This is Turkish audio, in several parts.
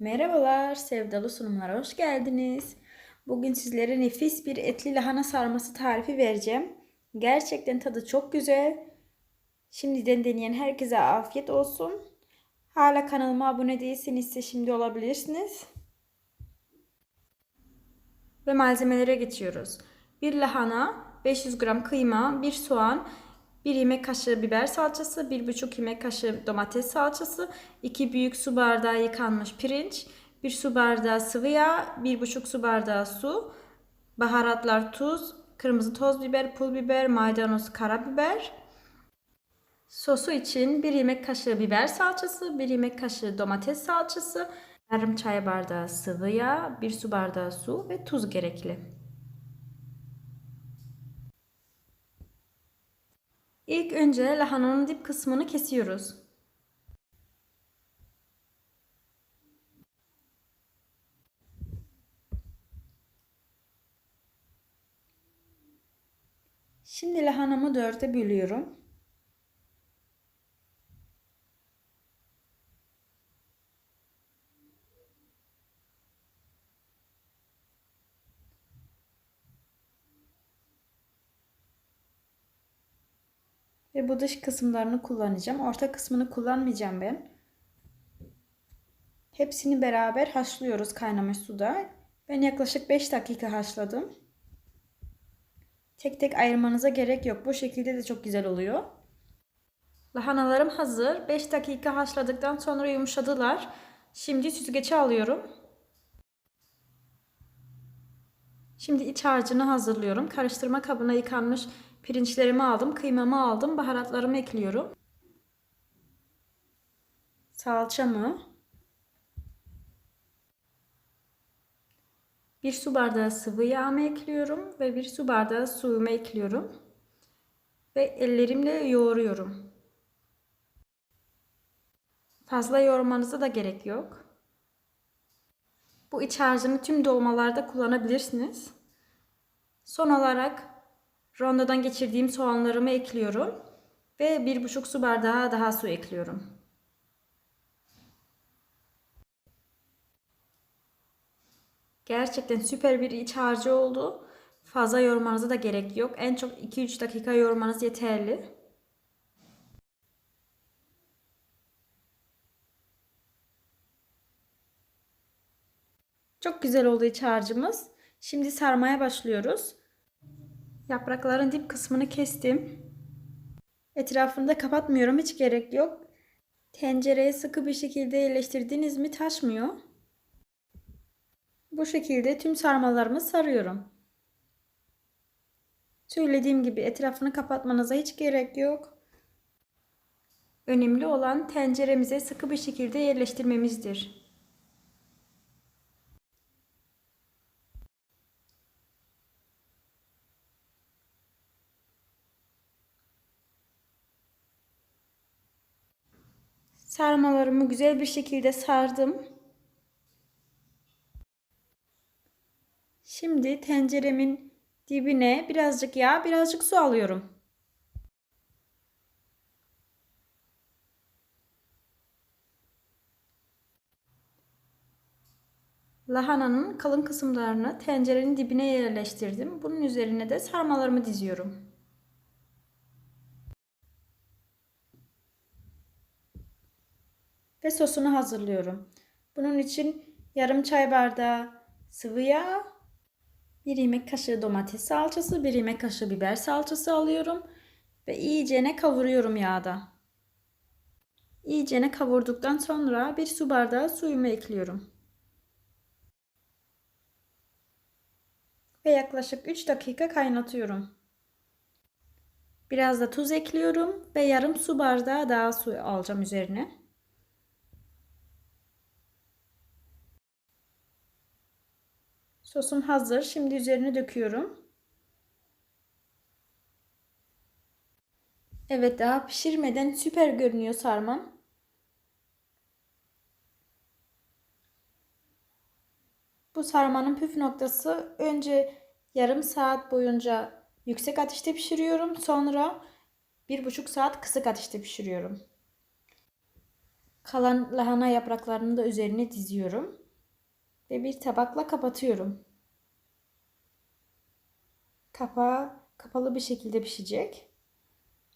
Merhabalar, Sevdalı sunumlara hoş geldiniz. Bugün sizlere nefis bir etli lahana sarması tarifi vereceğim. Gerçekten tadı çok güzel. Şimdiden deneyen herkese afiyet olsun. Hala kanalıma abone değilseniz şimdi olabilirsiniz. Ve malzemelere geçiyoruz. 1 lahana, 500 gram kıyma, 1 soğan, 1 yemek kaşığı biber salçası, 1,5 yemek kaşığı domates salçası, 2 büyük su bardağı yıkanmış pirinç, 1 su bardağı sıvı yağ, 1,5 su bardağı su, baharatlar tuz, kırmızı toz biber, pul biber, maydanoz, karabiber. Sosu için 1 yemek kaşığı biber salçası, 1 yemek kaşığı domates salçası, yarım çay bardağı sıvı yağ, 1 su bardağı su ve tuz gerekli. Önce lahananın dip kısmını kesiyoruz. Şimdi lahanamı dörde bölüyorum. Ve bu dış kısımlarını kullanacağım. Orta kısmını kullanmayacağım ben. Hepsini beraber haşlıyoruz kaynamış suda. Ben yaklaşık 5 dakika haşladım. Tek tek ayırmanıza gerek yok. Bu şekilde de çok güzel oluyor. Lahanalarım hazır. 5 dakika haşladıktan sonra yumuşadılar. Şimdi süzgece alıyorum. Şimdi iç harcını hazırlıyorum. Karıştırma kabına yıkanmış Pirinçlerimi aldım, kıymamı aldım, baharatlarımı ekliyorum. Salçamı. Bir su bardağı sıvı yağımı ekliyorum ve bir su bardağı suyumu ekliyorum. Ve ellerimle yoğuruyorum. Fazla yoğurmanıza da gerek yok. Bu iç harcını tüm dolmalarda kullanabilirsiniz. Son olarak Rondodan geçirdiğim soğanlarımı ekliyorum. Ve bir buçuk su bardağı daha su ekliyorum. Gerçekten süper bir iç harcı oldu. Fazla yormanıza da gerek yok. En çok 2-3 dakika yormanız yeterli. Çok güzel oldu iç harcımız. Şimdi sarmaya başlıyoruz. Yaprakların dip kısmını kestim. Etrafını da kapatmıyorum. Hiç gerek yok. Tencereye sıkı bir şekilde yerleştirdiğiniz mi taşmıyor. Bu şekilde tüm sarmalarımı sarıyorum. Söylediğim gibi etrafını kapatmanıza hiç gerek yok. Önemli olan tenceremize sıkı bir şekilde yerleştirmemizdir. Sarmalarımı güzel bir şekilde sardım. Şimdi tenceremin dibine birazcık yağ, birazcık su alıyorum. Lahananın kalın kısımlarını tencerenin dibine yerleştirdim. Bunun üzerine de sarmalarımı diziyorum. Ve sosunu hazırlıyorum. Bunun için yarım çay bardağı sıvı yağ, bir yemek kaşığı domates salçası, bir yemek kaşığı biber salçası alıyorum ve iyicene kavuruyorum yağda. İyicene kavurduktan sonra bir su bardağı suyumu ekliyorum. Ve yaklaşık 3 dakika kaynatıyorum. Biraz da tuz ekliyorum ve yarım su bardağı daha su alacağım üzerine. Sosum hazır. Şimdi üzerine döküyorum. Evet daha pişirmeden süper görünüyor sarmam. Bu sarmanın püf noktası önce yarım saat boyunca yüksek ateşte pişiriyorum. Sonra bir buçuk saat kısık ateşte pişiriyorum. Kalan lahana yapraklarını da üzerine diziyorum. Ve bir tabakla kapatıyorum. Kapağı kapalı bir şekilde pişecek.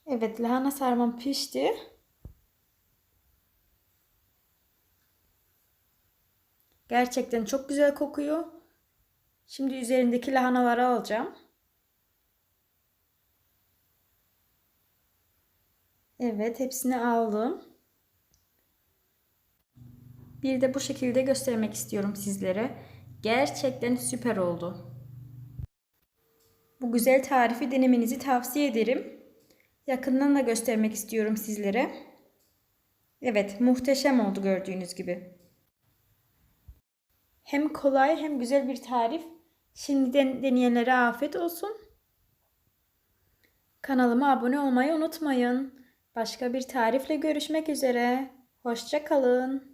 Evet lahana sarmam pişti. Gerçekten çok güzel kokuyor. Şimdi üzerindeki lahanaları alacağım. Evet, hepsini aldım. Bir de bu şekilde göstermek istiyorum sizlere. Gerçekten süper oldu. Bu güzel tarifi denemenizi tavsiye ederim. Yakından da göstermek istiyorum sizlere. Evet, muhteşem oldu gördüğünüz gibi. Hem kolay hem güzel bir tarif. Şimdiden deneyenlere afiyet olsun. Kanalıma abone olmayı unutmayın. Başka bir tarifle görüşmek üzere. Hoşça kalın.